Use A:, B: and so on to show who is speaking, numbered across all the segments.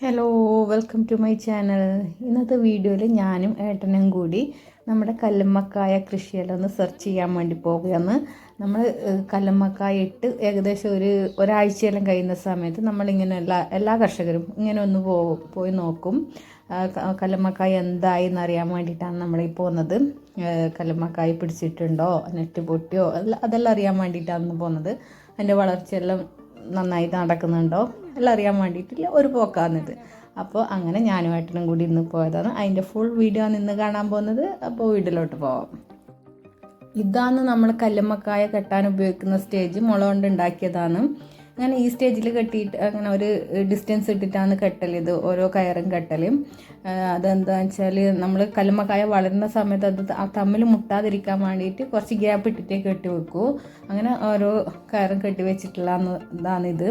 A: Hello welcome to my channel ഇന്നത്തെ വീഡിയോയിൽ ഞാനും ഏട്ടനും കൂടി നമ്മുടെ കല്ലുമ്മക്കായ ഒന്ന് സെർച്ച് ചെയ്യാൻ വേണ്ടി പോകുകയാണ് നമ്മൾ കല്ലുമ്മക്കായ ഇട്ട് ഏകദേശം ഒരു ഒരാഴ്ചയെല്ലാം കഴിയുന്ന സമയത്ത് നമ്മളിങ്ങനെ എല്ലാ എല്ലാ കർഷകരും ഇങ്ങനെ ഒന്ന് പോ പോയി നോക്കും. കല്ലുമ്മക്കായ എന്തായി എന്നറിയാൻ വേണ്ടിയിട്ടാണ് നമ്മൾ പോകുന്നത്. കല്ലുമ്മക്കായ പിടിച്ചിട്ടുണ്ടോ? നെറ്റ് പൊട്ടിയോ? അതെല്ലാം അറിയാൻ വേണ്ടിയിട്ടാണ് പോകുന്നത്. അതിന്റെ വളർച്ചയെല്ലാം നന്നായി നടക്കുന്നുണ്ടോ? എല്ലാം അറിയാൻ വേണ്ടിയിട്ടില്ല. ഒരു പോക്കാന്നിത് അപ്പോൾ അങ്ങനെ ഞാനും ഏട്ടനും കൂടി ഇന്ന് പോയതാണ്. അതിന്റെ ഫുൾ വീഡിയോ നിന്ന് കാണാൻ പോകുന്നത്. അപ്പോൾ വീട്ടിലോട്ട് പോവാം. ഇതാണ് നമ്മൾ കല്ലുമ്മക്കായ കെട്ടാൻ ഉപയോഗിക്കുന്ന സ്റ്റേജ് മുള കൊണ്ട് ഉണ്ടാക്കിയതാണ്. അങ്ങനെ ഈ സ്റ്റേജിൽ കെട്ടിയിട്ട് അങ്ങനെ ഒരു ഡിസ്റ്റൻസ് ഇട്ടിട്ടാണ് കെട്ടൽ ഇത് ഓരോ കയറും കെട്ടലും. അതെന്താണെന്ന് വെച്ചാൽ നമ്മൾ കല്ലുമ്മക്കായ വളരുന്ന സമയത്ത് അത് തമ്മിൽ മുട്ടാതിരിക്കാൻ വേണ്ടിയിട്ട് കുറച്ച് ഗ്യാപ്പ് ഇട്ടിട്ടേ കെട്ടി വെക്കൂ. അങ്ങനെ ഓരോ കയറും കെട്ടി വെച്ചിട്ടുള്ള ഇതാണിത്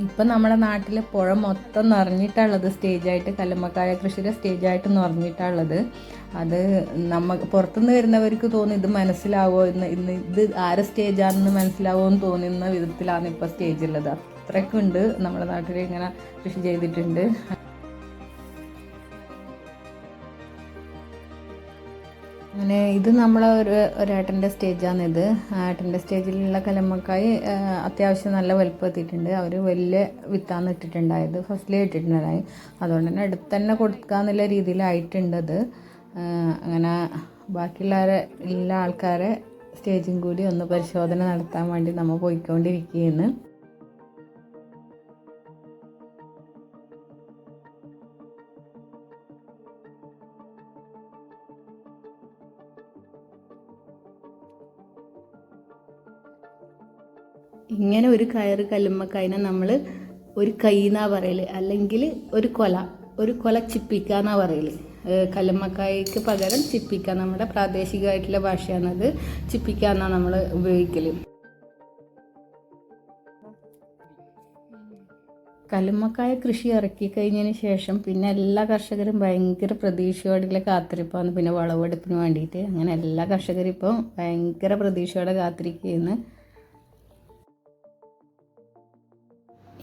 A: ഇപ്പം നമ്മുടെ നാട്ടിൽ പുഴ മൊത്തം നിറഞ്ഞിട്ടുള്ളത് സ്റ്റേജായിട്ട് കല്ലുമ്മക്കായ കൃഷിയുടെ സ്റ്റേജായിട്ട് നിറഞ്ഞിട്ടുള്ളത് അത് നമ്മ പുറത്തുനിന്ന് വരുന്നവർക്ക് തോന്നി ഇത് മനസ്സിലാവോ ഇന്ന് ഇന്ന് ഇത് ആരെ സ്റ്റേജാണെന്ന് മനസ്സിലാവോ എന്ന് തോന്നുന്ന വിധത്തിലാണ് ഇപ്പോൾ സ്റ്റേജുള്ളത്. അത്രയ്ക്കുണ്ട്. നമ്മുടെ നാട്ടിൽ ഇങ്ങനെ കൃഷി ചെയ്തിട്ടുണ്ട്. അങ്ങനെ ഇത് നമ്മളെ ഒരു ഒരേട്ടന്റെ സ്റ്റേജാണ് ഇത്. ഏട്ടന്റെ സ്റ്റേജിലുള്ള കലമ്മക്കായി അത്യാവശ്യം നല്ല വലുപ്പം എത്തിയിട്ടുണ്ട്. അവർ വലിയ വിത്താന്ന് ഇട്ടിട്ടുണ്ടായത്. ഫസ്റ്റിലേ ഇട്ടിട്ടുണ്ടായി. അതുകൊണ്ട് തന്നെ അടുത്ത് തന്നെ കൊടുക്കാന്നുള്ള രീതിയിലായിട്ടുണ്ടത് അത്. അങ്ങനെ ബാക്കിയുള്ളവരെ എല്ലാ ആൾക്കാരെ സ്റ്റേജും കൂടി ഒന്ന് പരിശോധന നടത്താൻ വേണ്ടി നമ്മൾ പോയിക്കൊണ്ടിരിക്കുകയാണ് ഇങ്ങനെ ഒരു കയറ് കല്ലുമ്മക്കതിനെ നമ്മൾ ഒരു കൈ എന്നാ അല്ലെങ്കിൽ ഒരു കൊല ഒരു കൊല ചിപ്പിക്ക എന്നാ പറയൽ. ഏഹ് കല്ലുമ്മക്കായ്ക്ക് പകരം ചിപ്പിക്ക. നമ്മുടെ പ്രാദേശികമായിട്ടുള്ള ഭാഷയാണത്. ചിപ്പിക്ക എന്നാണ് നമ്മൾ ഉപയോഗിക്കൽ കല്ലുമ്മക്കായ കൃഷി ഇറക്കി കഴിഞ്ഞതിന് ശേഷം പിന്നെ എല്ലാ കർഷകരും ഭയങ്കര പ്രതീക്ഷയോടെയുള്ള കാത്തിരിപ്പാണ്. പിന്നെ വിളവെടുപ്പിന് വേണ്ടിയിട്ട്. അങ്ങനെ എല്ലാ കർഷകരും ഇപ്പം ഭയങ്കര പ്രതീക്ഷയോടെ കാത്തിരിക്കുകയാണ്.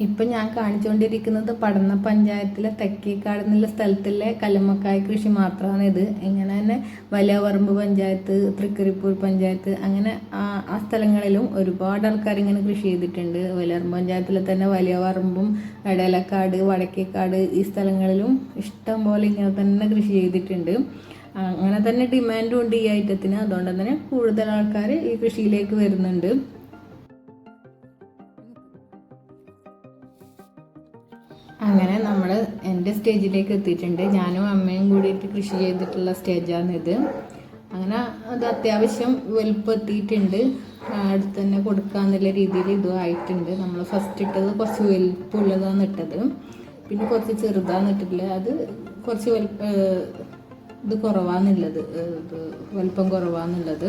A: ഇപ്പം ഞാൻ കാണിച്ചുകൊണ്ടിരിക്കുന്നത് പടന്ന പഞ്ചായത്തിലെ തെക്കേക്കാട് എന്നുള്ള സ്ഥലത്തിലെ കല്ലുമ്മക്കായ കൃഷി മാത്രമാണ് ഇത്. ഇങ്ങനെ തന്നെ വലിയ പറമ്പ് പഞ്ചായത്ത് തൃക്കരിപ്പൂർ പഞ്ചായത്ത് അങ്ങനെ ആ സ്ഥലങ്ങളിലും ഒരുപാട് ആൾക്കാർ ഇങ്ങനെ കൃഷി ചെയ്തിട്ടുണ്ട്. വലിയറമ്പ് പഞ്ചായത്തിലെ തന്നെ വലിയ പറമ്പും ഇടലക്കാട് വടക്കേക്കാട് ഈ സ്ഥലങ്ങളിലും ഇഷ്ടം പോലെ ഇങ്ങനെ തന്നെ കൃഷി ചെയ്തിട്ടുണ്ട്. അങ്ങനെ തന്നെ ഡിമാൻഡും ഉണ്ട് ഈ ഐറ്റത്തിന്. അതുകൊണ്ട് തന്നെ കൂടുതൽ ആൾക്കാർ ഈ കൃഷിയിലേക്ക് വരുന്നുണ്ട്. അങ്ങനെ നമ്മൾ എന്റെ സ്റ്റേജിലേക്ക് എത്തിയിട്ടുണ്ട്. ഞാനും അമ്മയും കൂടിയിട്ട് കൃഷി ചെയ്തിട്ടുള്ള സ്റ്റേജാണിത് അങ്ങനെ അത് അത്യാവശ്യം വലുപ്പം എത്തിയിട്ടുണ്ട് ആ, അടുത്ത് തന്നെ കൊടുക്കാന്നുള്ള രീതിയിൽ ഇതും ആയിട്ടുണ്ട്. നമ്മൾ ഫസ്റ്റ് ഇട്ടത് കുറച്ച് വലുപ്പമുള്ളതാണ് ഇട്ടത്. പിന്നെ കുറച്ച് ചെറുതാണ് ഇട്ടിട്ടുള്ളത് അത് കുറച്ച് വലുപ്പ ഇത് കുറവാന്നുള്ളത്. വലുപ്പം കുറവാന്നുള്ളത്.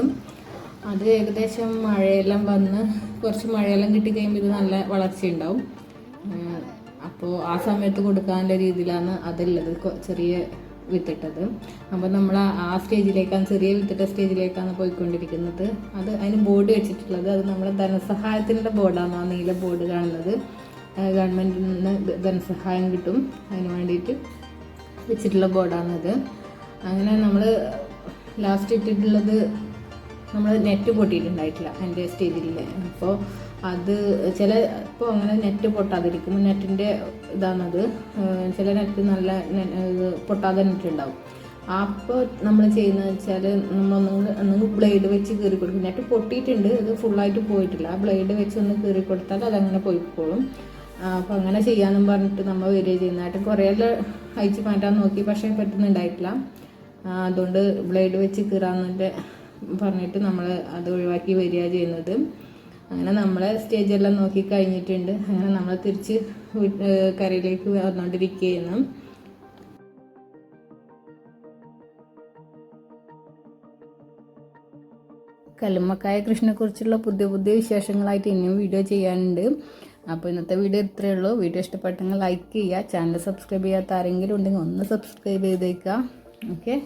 A: അത് ഏകദേശം മഴയെല്ലാം വന്ന് കുറച്ച് മഴയെല്ലാം കിട്ടി കഴിയുമ്പോൾ ഇത് നല്ല വളർച്ചയുണ്ടാവും. അപ്പോൾ ആ സമയത്ത് കൊടുക്കാനുള്ള രീതിയിലാണ് അതുള്ളത് ചെറിയ വിത്തിട്ടത്. അപ്പോൾ നമ്മൾ ആ- സ്റ്റേജിലേക്കാണ് ചെറിയ വിത്തിട്ട സ്റ്റേജിലേക്കാണ് പോയിക്കൊണ്ടിരിക്കുന്നത്. അത് അതിന് ബോർഡ് വെച്ചിട്ടുള്ളത്. അത് നമ്മളെ ധനസഹായത്തിന്റെ ബോർഡാണ് ആ നീല ബോർഡ് കാണുന്നത്. ഗവൺമെന്റിൽ നിന്ന് ധനസഹായം കിട്ടും. അതിന് വേണ്ടിയിട്ട് വെച്ചിട്ടുള്ള ബോർഡാണത് അങ്ങനെ നമ്മൾ ലാസ്റ്റ് ഇട്ടിട്ടുള്ളത് നമ്മൾ നെറ്റ് പൊട്ടിയിട്ടുണ്ടായിട്ടില്ല എന്റെ സ്റ്റേജിൽ അപ്പോൾ അത് ചില ഇപ്പോൾ അങ്ങനെ നെറ്റ് പൊട്ടാതിരിക്കും. നെറ്റിന്റെ ഇതാണത്. ചില നെറ്റ് നല്ല പൊട്ടാതെ നെറ്റ് ഉണ്ടാവും അപ്പോൾ നമ്മൾ ചെയ്യുന്നത് വെച്ചാൽ നമ്മളൊന്നും ഒന്നെങ്കിൽ ബ്ലേഡ് വെച്ച് കീറി കൊടുക്കും. നെറ്റ് പൊട്ടിയിട്ടുണ്ട് ഇത് ഫുള്ളായിട്ട് പോയിട്ടില്ല. ആ ബ്ലേഡ് വെച്ച് ഒന്ന് കീറി കൊടുത്താൽ അതങ്ങനെ പോയിക്കോളും. അപ്പോൾ അങ്ങനെ ചെയ്യാമെന്നും പറഞ്ഞിട്ട് നമ്മൾ വരിക ചെയ്യുന്നതായിട്ട് കുറേ അയച്ച് മാറ്റാൻ നോക്കി പക്ഷേ പറ്റുന്നുണ്ടായിട്ടില്ല. അതുകൊണ്ട് ബ്ലേഡ് വെച്ച് കീറാന്നിട്ട് പറഞ്ഞിട്ട് നമ്മൾ അത് ഒഴിവാക്കി വരിക ചെയ്യുന്നത്. അങ്ങനെ നമ്മളെ സ്റ്റേജെല്ലാം നോക്കി കഴിഞ്ഞിട്ടുണ്ട്. അങ്ങനെ നമ്മൾ തിരിച്ച് കരയിലേക്ക് വന്നുകൊണ്ടിരിക്കുകയാണ് കല്ലുമ്മക്കായ കൃഷിനെക്കുറിച്ചുള്ള പുതിയ പുതിയ വിശേഷങ്ങളായിട്ട് ഇനിയും വീഡിയോ ചെയ്യാനുണ്ട്. അപ്പോൾ ഇന്നത്തെ വീഡിയോ ഇത്രയേ ഉള്ളൂ. വീഡിയോ ഇഷ്ടപ്പെട്ടെങ്കിൽ ലൈക്ക് ചെയ്യുക. ചാനൽ സബ്സ്ക്രൈബ് ചെയ്യാത്ത ആരെങ്കിലും ഉണ്ടെങ്കിൽ ഒന്ന് സബ്സ്ക്രൈബ് ചെയ്തേക്കുക. ഓക്കെ?